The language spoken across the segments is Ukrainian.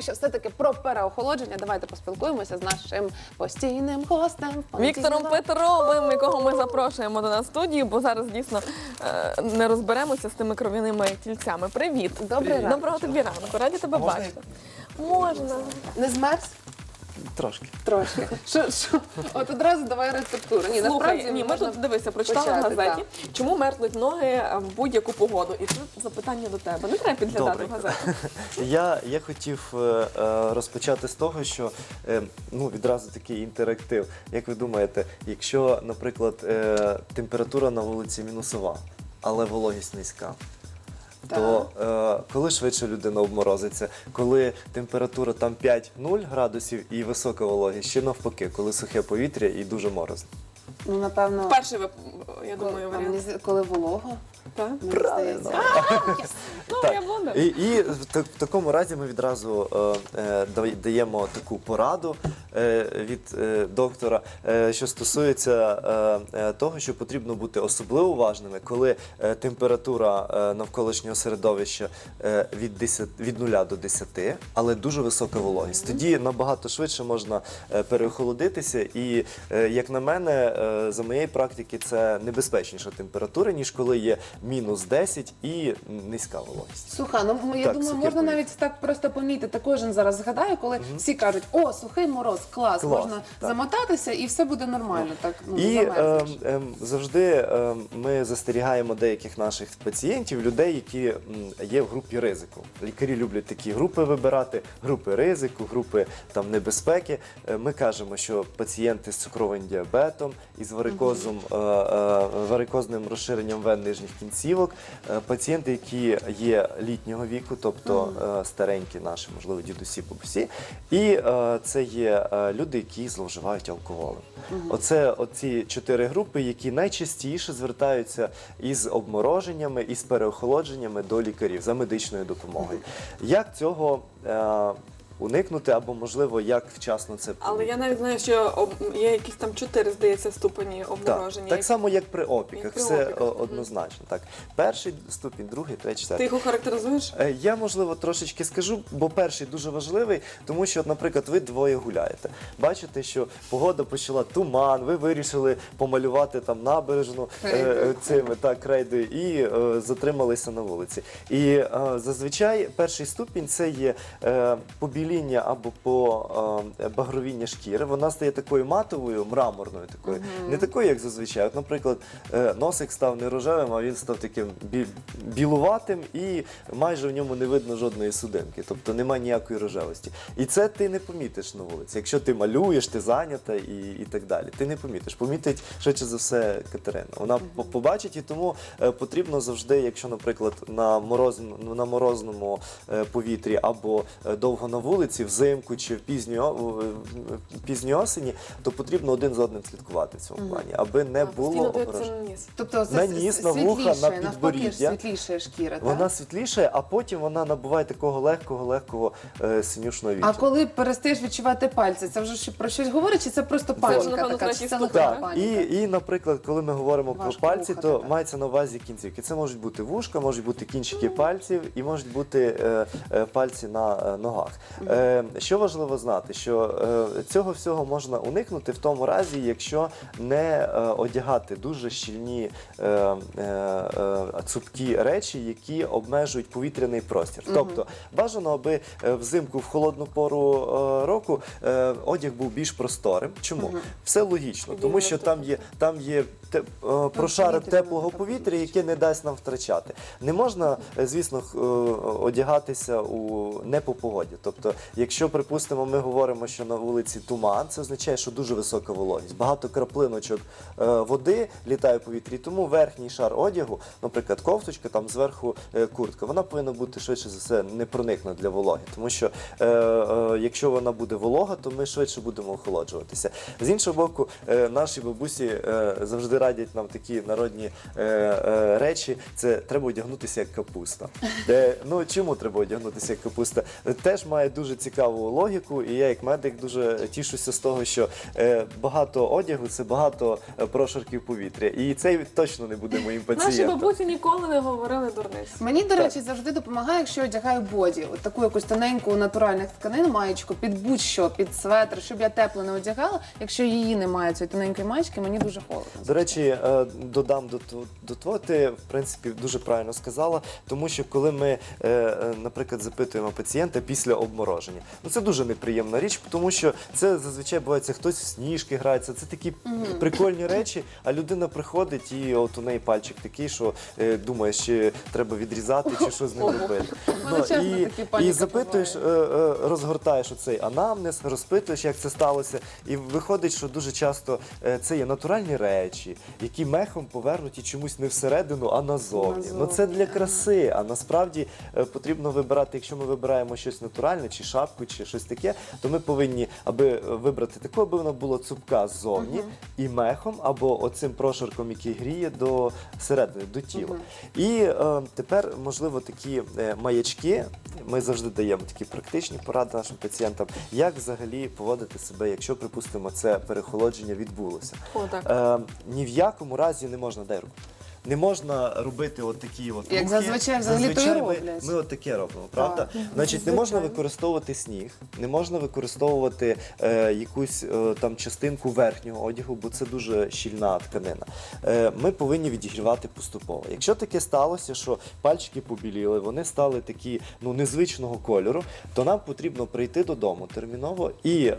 поки що все-таки про переохолодження. Давайте поспілкуємося з нашим постійним гостем. Віктором Петровим, якого ми запрошуємо до нас в студії, бо зараз дійсно е, не розберемося з тими кров'яними тільцями. Привіт! Добрий ранок. Доброго тобі ранку. Раді тебе бачити. Можна. Не змерз? Трошки. Трошки. Що, що? От одразу давай рецептуру. Ні, Слухай, насправді ні, ми можна- тут дивися, прочитали в почати, газеті, чому мерзнуть ноги е, в будь-яку погоду. І тут запитання до тебе. Не треба підглядати Добре. в газеті. Я, я хотів е, е, розпочати з того, що е, ну, відразу такий інтерактив. Як ви думаєте, якщо, наприклад, е, температура на вулиці мінусова, але вологість низька, то е, коли швидше людина обморозиться, коли температура там 5-0 градусів і висока вологість, ще навпаки, коли сухе повітря і дуже морозно. Ну, напевно, Перший ви, я думаю, мені варіант. коли волого, Так? мені здається. Ну, я блондин. І, і в, та- в такому разі ми відразу е, е, да- даємо таку пораду е, від е, доктора, е, що стосується е, е, того, що потрібно бути особливо уважними, коли е, температура е, навколишнього середовища е, від, 10, від 0 до 10, але дуже висока вологість. Тоді набагато швидше можна е, переохолодитися. І, е, як на мене, е, за моєї практики, це небезпечніша температура, ніж коли є мінус 10 і низька вологість. Суха, ну я Так, думаю, можна повітря. навіть так просто помітити. Кожен зараз згадає, коли всі кажуть, о, сухий мороз, клас, Клас, можна так. замотатися і все буде нормально. Так ну не І е, замерзнеш. е, завжди е, ми застерігаємо деяких наших пацієнтів, людей, які м, є в групі ризику. Лікарі люблять такі групи вибирати, групи ризику, групи там небезпеки. Е, Ми кажемо, що пацієнти з цукровим діабетом із варикозом, е, е, варикозним розширенням вен нижніх кінцівок, е, пацієнти, які є літнього віку, тобто е, старенькі наші, можливо, дідусі, бабусі, і е, це є люди, які зловживають алкоголем. Оце оці чотири групи, які найчастіше звертаються із обмороженнями, із переохолодженнями до лікарів за медичною допомогою. Як цього уникнути, або можливо, як вчасно це Але я навіть знаю, що об- є якісь там чотири, здається, ступені обмороження. так само, як при опіках, Як при все опіках, однозначно. Так, перший ступінь, другий, третій, Ти четвертий. їх охарактеризуєш? Е, Я можливо трошечки скажу, бо перший дуже важливий, тому що, наприклад, ви двоє гуляєте. Бачите, що погода почала туман, ви вирішили помалювати там набережну е, цими так крейдою і е, затрималися на вулиці. І е, зазвичай перший ступінь це є е, побіління або по е, багровіння шкіри. Вона стає такою матовою, мраморною, такою, не такою, як зазвичай. От, наприклад, е, носик став не рожевим, а він став таким бі- білуватим і майже в ньому не видно жодної судинки, тобто немає ніякої рожевості. І це ти не помітиш на вулиці. Якщо ти малюєш, ти зайнята і, і так далі. Ти не помітиш. Помітить швидше за все Катерина. Вона по- побачить і тому е, потрібно завжди, якщо, наприклад, на морозному, на морозному е, повітрі або е, довго на вулиці, взимку чи в пізньої осені, то потрібно один за одним слідкувати в цьому плані, аби не було ображень. на ніс. Тобто на ніс, на вуха, на підборіддя. шкіра. Вона світліше, а потім вона набуває такого легкого, легкого е, синюшного А коли перестаєш відчувати пальці, це вже ще про щось говорить, чи це просто напевно, така? це так? Так, і, і, наприклад, коли ми говоримо Важко про пальці, рухати, то так. мається на увазі кінцівки. Це можуть бути вушка, можуть бути кінчики пальців і можуть бути е, е, пальці на е, ногах. Е, що важливо знати, що е, цього всього можна уникнути в тому разі, якщо не е, одягати дуже щільні е, е, е, цупкі речі, які обмежують повітряний простір. Тобто бажано, аби взимку в холодну пору е, року е, одяг був більш просторим. Чому? Все логічно, тому що там є там є те, е, прошарок повітря теплого повітря, яке не дасть нам втрачати. Не можна, е, звісно, х- е, одягатися у не по погоді. Тобто, якщо припустимо, ми говоримо, що на вулиці туман, це означає, що дуже висока вологість. Багато краплиночок е, води літає в повітрі, тому верхній шар одягу, наприклад, кофточка, там зверху е, куртка, вона повинна бути швидше за все не проникна для вологи, тому що е, якщо вона буде волога, то ми швидше будемо охолоджуватися. З іншого боку, наші бабусі завжди радять нам такі народні речі. Це треба одягнутися як капуста. Ну чому треба одягнутися як капуста? Теж має дуже дуже цікаву логіку, і я як медик дуже тішуся з того, що е, багато одягу це багато е, прошарків повітря. І цей точно не буде моїм пацієнтом. Наші бабусі ніколи не говорили дурниць. Мені, до речі, завжди допомагає, якщо одягаю боді, от таку якусь тоненьку натуральних тканин маєчку під будь-що, під светр, щоб я тепло не одягала. Якщо її немає, цієї тоненької маєчки, мені дуже холодно. До речі, е, додам до, до того, ти в принципі дуже правильно сказала, тому що коли ми, наприклад, запитуємо пацієнта після обмороження, ну це дуже неприємна річ, тому що це зазвичай буває, це хтось в сніжки грається, це такі прикольні речі, а людина приходить і от у неї пальчик такий, що е, думає, чи треба відрізати, чи що з ним робити. часто і, і запитуєш, е, е, розгортаєш оцей анамнез, розпитуєш, як це сталося, і виходить, що дуже часто е, це є натуральні речі, які мехом повернуті чомусь не всередину, а назовні. Ну це для краси. А насправді е, потрібно вибирати, якщо ми вибираємо щось натуральне, чи шапку, чи щось таке, то ми повинні, аби вибрати таку, аби вона була цупка ззовні і мехом, або оцим прошарком, який гріє до середини, до тіла. І е, тепер, можливо, такі е, маячки. Ми завжди даємо такі практичні поради нашим пацієнтам, як взагалі поводити себе, якщо, припустимо, це перехолодження відбулося. О, так. Е, ні в якому разі не можна дай руку. Не можна робити от такі от Як рухи. зазвичай взагалі то і Зазвичай ми, роблять. ми от таке робимо, правда? Значить, не можна використовувати сніг, не можна використовувати е, якусь е, там частинку верхнього одягу, бо це дуже щільна тканина. Е, ми повинні відігрівати поступово. Якщо таке сталося, що пальчики побіліли, вони стали такі ну незвичного кольору, то нам потрібно прийти додому терміново і е,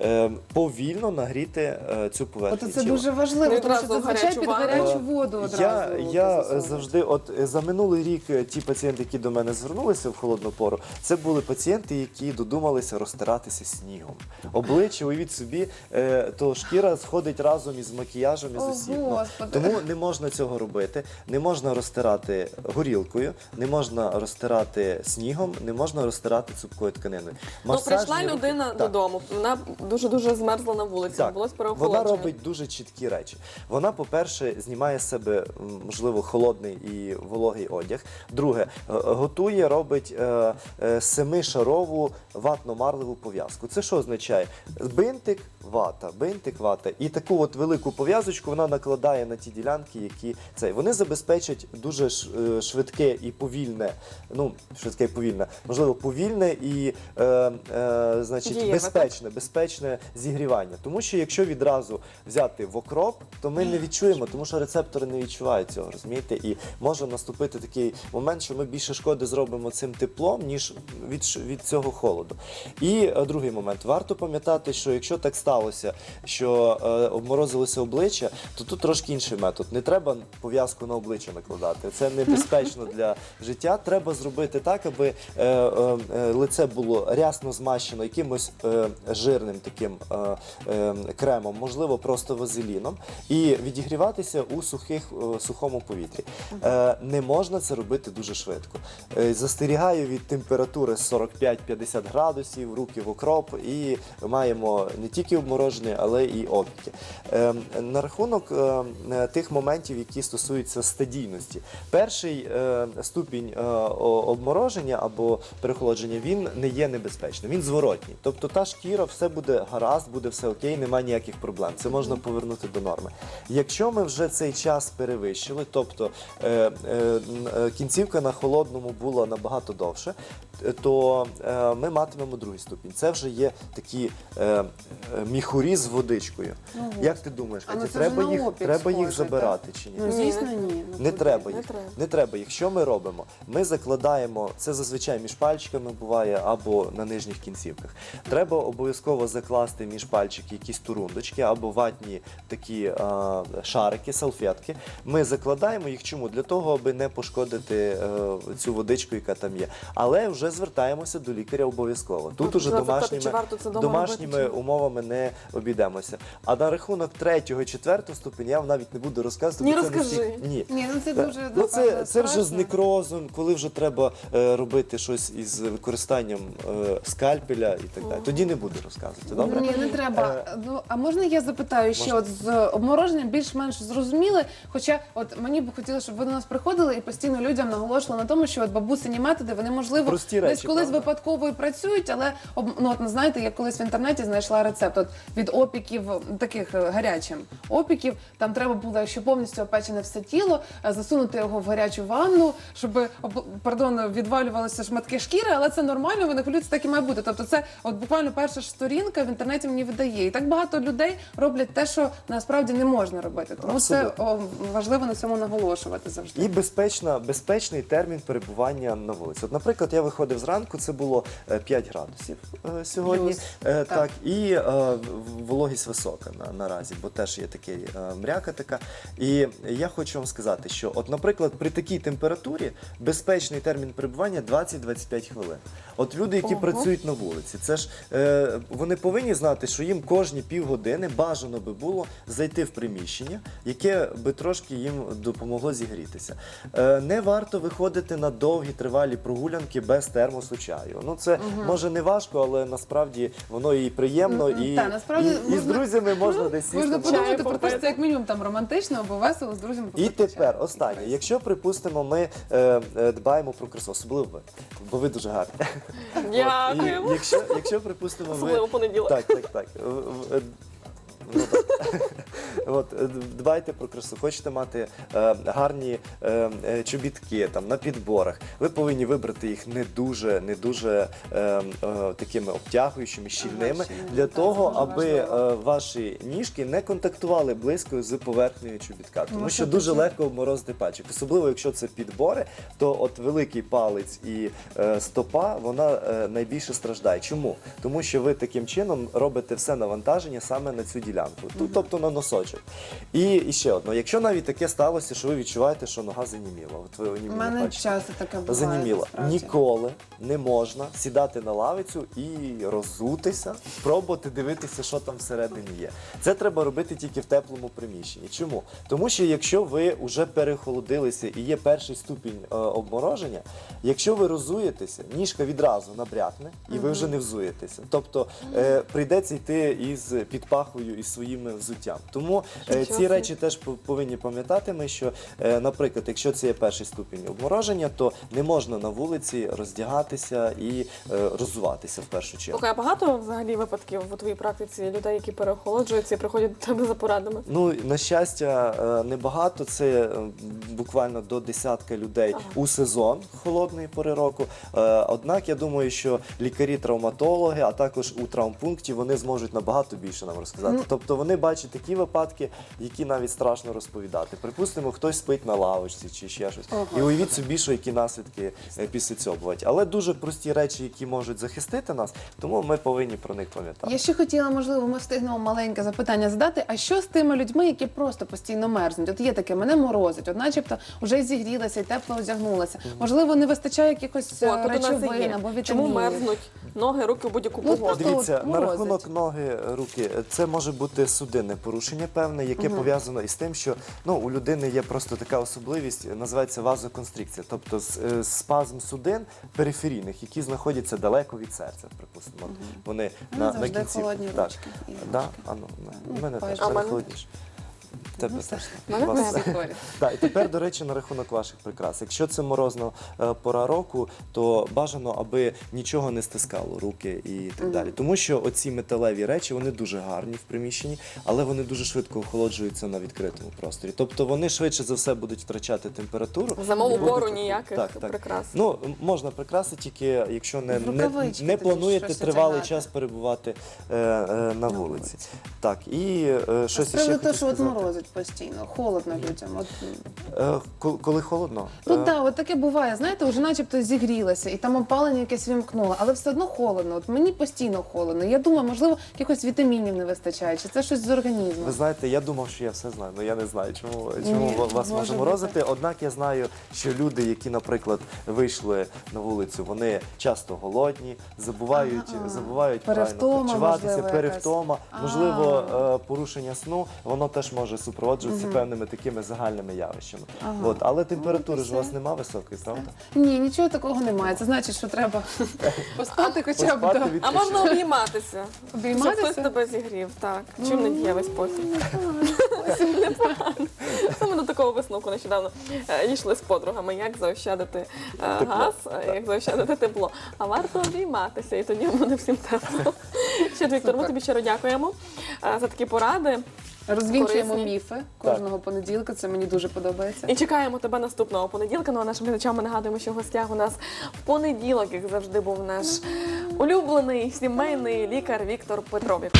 е, повільно нагріти е, цю поверхню. От це тіла. дуже важливо, тому що в зазвичай гарячу під ванну. гарячу воду. Я, я завжди, от е, за минулий рік е, ті пацієнти, які до мене звернулися в холодну пору, це були пацієнти, які додумалися розтиратися снігом. Обличчя, уявіть собі, е, то шкіра сходить разом із макіяжем і з О, усім. Ну, Господи. Тому не можна цього робити. Не можна розтирати горілкою, не можна розтирати снігом, не можна розтирати цупкою тканиною. Ну, Масажні прийшла рухи- людина Так. додому, вона дуже-дуже змерзла на вулиці, Так, було вона переохолодження. робить дуже чіткі речі. Вона, по-перше, знімає з себе можливо холодний і вологий одяг. Друге, е, готує, робить е, е, семишарову ватно-марлеву пов'язку. Це що означає? Бинтик, вата, бинтик, вата. І таку от велику пов'язочку вона накладає на ті ділянки, які цей. Вони забезпечать дуже швидке і повільне, ну швидке і повільне, можливо, повільне і е, е, значить Дієве, безпечне, безпечне зігрівання. Тому що якщо відразу взяти в окроп, то ми не відчуємо, тому що рецептори не відчувають цього, розумієте? І може наступити такий момент, що ми більше шкоди зробимо цим теплом, ніж від, від цього холоду. І е, другий момент. Варто пам'ятати, що якщо так сталося, що е, обморозилося обличчя, то тут трошки інший метод. Не треба пов'язку на обличчя накладати. Це небезпечно для життя. Треба зробити так, аби е, е, е, лице було рясно змащено якимось е, жирним таким е, е, кремом, можливо, просто вазеліном, і відігріватися у сухих, е, сухому повітрі. Е, не можна це робити дуже швидко. Е, застерігаю від температури 45-50 градусів, руки в окроп, і маємо не тільки обмороження, але і опіки. Е, на рахунок е, е, тих моментів, які стосуються стадійності, перший е, ступінь е, обмороження або перехолодження він не є небезпечним, він зворотній. Тобто та шкіра, все буде гаразд, буде все окей, немає ніяких проблем. Це можна повернути до норми. Якщо ми вже цей час перевищили, тобто е, е, е, кінцівка на холодному була набагато довше, то е, ми матимемо другий ступінь. Це вже є такі е, е, міхурі з водичкою. Як ти думаєш, ну Катя, це вже треба на їх, опік треба їх схоже, забирати чи ні? Ну, звісно, ні. Ну, Не треба їх. треба. Не треба їх. Що ми робимо? Ми закладаємо це зазвичай між пальчиками буває або на нижніх кінцівках. Треба обов'язково закласти між пальчики якісь турундочки або ватні такі а, шарики, салфетки. Ми закладаємо їх чому? Для того, аби не пошкодити е, цю водичку, яка там є. Але вже звертаємося до лікаря обов'язково. Тут Тобто уже домашніми, домашніми робити, умовами не обійдемося. А на рахунок третього і четвертого ступеня я вам навіть не буду розказувати. Ні, це розкажи. Ні. Ні, ну це дуже Ну, це, напевно, це вже з некрозом, коли вже треба е, робити щось із використанням е, скальпеля і так далі. Тоді не буду розказувати. Добре? Ні, не треба. Ну а можна я запитаю ще от з обмороженням більш-менш зрозуміли. Хоча, от мені б хотілося, щоб ви до нас приходили і постійно людям наголошували на тому, що от бабусині методи вони можливо Прості прості десь колись правда? випадково і працюють, але ну, от, знаєте, я колись в інтернеті знайшла рецепт от, від опіків таких е, гарячим опіків. Там треба було, якщо повністю опечене все тіло, е, засунути його в гарячу ванну, щоб об- пардон, відвалювалися шматки шкіри, але це нормально, ви не хвилюйтесь, так і має бути. Тобто, це от буквально перша ж сторінка в інтернеті мені видає. І так багато людей роблять те, що насправді не можна робити. Тому це о, важливо на цьому наголошувати завжди. І безпечна, безпечний термін перебування на вулиці. От, наприклад, я виходив зранку, це було е, 5 градусів е, сьогодні. Плюс, Е, так. так. і е, вологість висока на, наразі, бо теж є такий е, мряка така. І я хочу вам сказати, що, от, наприклад, при такій температурі безпечний термін перебування 20-25 хвилин. От люди, які Ого. працюють на вулиці, це ж е, вони повинні знати, що їм кожні півгодини бажано би було зайти в приміщення, яке би трошки їм допомогло зігрітися. Е, не варто виходити на довгі тривалі прогулянки без термосу чаю. Ну це може не важко, але насправді воно і приємно, Мгм. і, Та, насправді і, і з можна- друзями можна десь сісти. Можна подумати про те, що це як мінімум там романтично або весело з друзями. І попити тепер чаю. останнє. Якщо припустимо, ми е, е, дбаємо про красу, особливо ви, бо ви дуже гарні. Дякуємо. І якщо, якщо припустимо, ви Особливо понеділок. так, так, так. В- в- е, Ну, так. От, е, дбайте про красу. Хочете мати е, гарні е, е, чобітки там на підборах. Ви повинні вибрати їх не дуже, не дуже е, е, такими обтягуючими, щільними, для того, аби е, ваші ніжки не контактували близько з поверхнею чобітка. Тому Ну, що дуже легко обморозити пальчик. Особливо, якщо це підбори, то от великий палець і е, стопа вона е, найбільше страждає. Чому? Тому що ви таким чином робите все навантаження саме на цю ділянку, тобто на носочок. І, і ще одно, якщо навіть таке сталося, що ви відчуваєте, що нога заніміла, от ви У мене часто таке буває. Заніміла. насправді. Ніколи не можна сідати на лавицю і роззутися, спробувати дивитися, що там всередині є. Це треба робити тільки в теплому приміщенні. Чому? Тому що якщо ви вже перехолодилися і є перший ступінь е, обмороження, якщо ви розуєтеся, ніжка відразу набрякне і ви вже не взуєтеся. Тобто е, прийдеться йти із підпахою і своїм взуттям. Тому е, ці речі теж пов- повинні пам'ятати ми, що, е, наприклад, якщо це є перший ступінь обмороження, то не можна на вулиці роздягатися і е, роззуватися в першу чергу. Слухай, а багато взагалі випадків у твоїй практиці людей, які переохолоджуються і приходять до тебе за порадами? Ну, на щастя, е, небагато. Це е, буквально до десятка людей Ага. у сезон холодної пори року. Е, Однак я думаю, що лікарі-травматологи, а також у травмпункті, вони зможуть набагато більше нам розказати. Ну, Тобто вони бачать такі випадки, які навіть страшно розповідати. Припустимо, хтось спить на лавочці чи ще щось. Ого. І уявіть собі, що які наслідки е, після цього бувають. Але дуже прості речі, які можуть захистити нас, тому ми повинні про них пам'ятати. Я ще хотіла, можливо, ми встигнемо маленьке запитання задати. А що з тими людьми, які просто постійно мерзнуть? От є таке, мене морозить, от начебто вже зігрілася і тепло одягнулася. Можливо, не вистачає якихось е, О, тут у нас і речовин є. або вітамінів. Чому мерзнуть ноги, руки в будь-яку Ну, погоду? Дивіться, от на морозить. рахунок ноги, руки, це може бути судинне порушення певне, яке пов'язано із тим, що ну, у людини є просто така особливість, називається вазоконстрикція, тобто с- е, спазм судин периферійних, які знаходяться далеко від серця, припустимо. Вони на, на завжди кінці. холодні ручки і Да? А, ну, Ну, у мене теж. А в мене? холодніше. Тебе Ну, теж. Мене Вас- теж. Хворі. Так, і тепер, до речі, на рахунок ваших прикрас. Якщо це морозна е, пора року, то бажано, аби нічого не стискало руки і так далі. Тому що оці металеві речі вони дуже гарні в приміщенні, але вони дуже швидко охолоджуються на відкритому просторі. Тобто вони швидше за все будуть втрачати температуру. В зимову і будуть- пору ніяких прикрас. Ну можна прикраси, тільки якщо не, В не, рукавички не тоді плануєте щось тривалий одягати. час перебувати е, е, на вулиці. Так, і е, щось З ще приводу хотів того, що от сказати. Морозить постійно, холодно людям. От, Е, коли- холодно. ну Е, так, от таке буває, знаєте, вже начебто зігрілося, і там опалення якесь вімкнуло, але все одно холодно. От мені постійно холодно. Я думаю, можливо, якихось вітамінів не вистачає, чи це щось з організму. Ви знаєте, я думав, що я все знаю, але я не знаю, чому, чому Ні, вас може морозити. Однак я знаю, що люди, які, наприклад, вийшли на вулицю, вони часто голодні, забувають, Ага. забувають Перевтома, правильно харчуватися, перевтома, можливо, е, порушення сну, воно теж може супроводжуватися певними такими загальними явищами. Ага. От, але температури Ну, ж у вас все. нема високої, правда? Ні, нічого такого немає. Це значить, що треба поспати хоча б Поспати, до А відпочити. можна обійматися? Щоб обійматися. хтось тебе зігрів, так. Чим не дієвий спосіб? Непогано. Саме до такого висновку нещодавно е, йшли з подругами, як заощадити е, газ, е, як заощадити тепло. А варто обійматися, і тоді буде всім тепло. Ще Віктор, ми тобі щиро дякуємо е, за такі поради. Розвінчуємо Корисні. міфи кожного понеділка. Це мені дуже подобається. І чекаємо тебе наступного понеділка. Ну а нашим глядачам ми нагадуємо, що в гостях у нас в понеділок, як завжди, був наш улюблений сімейний лікар Віктор Петровик.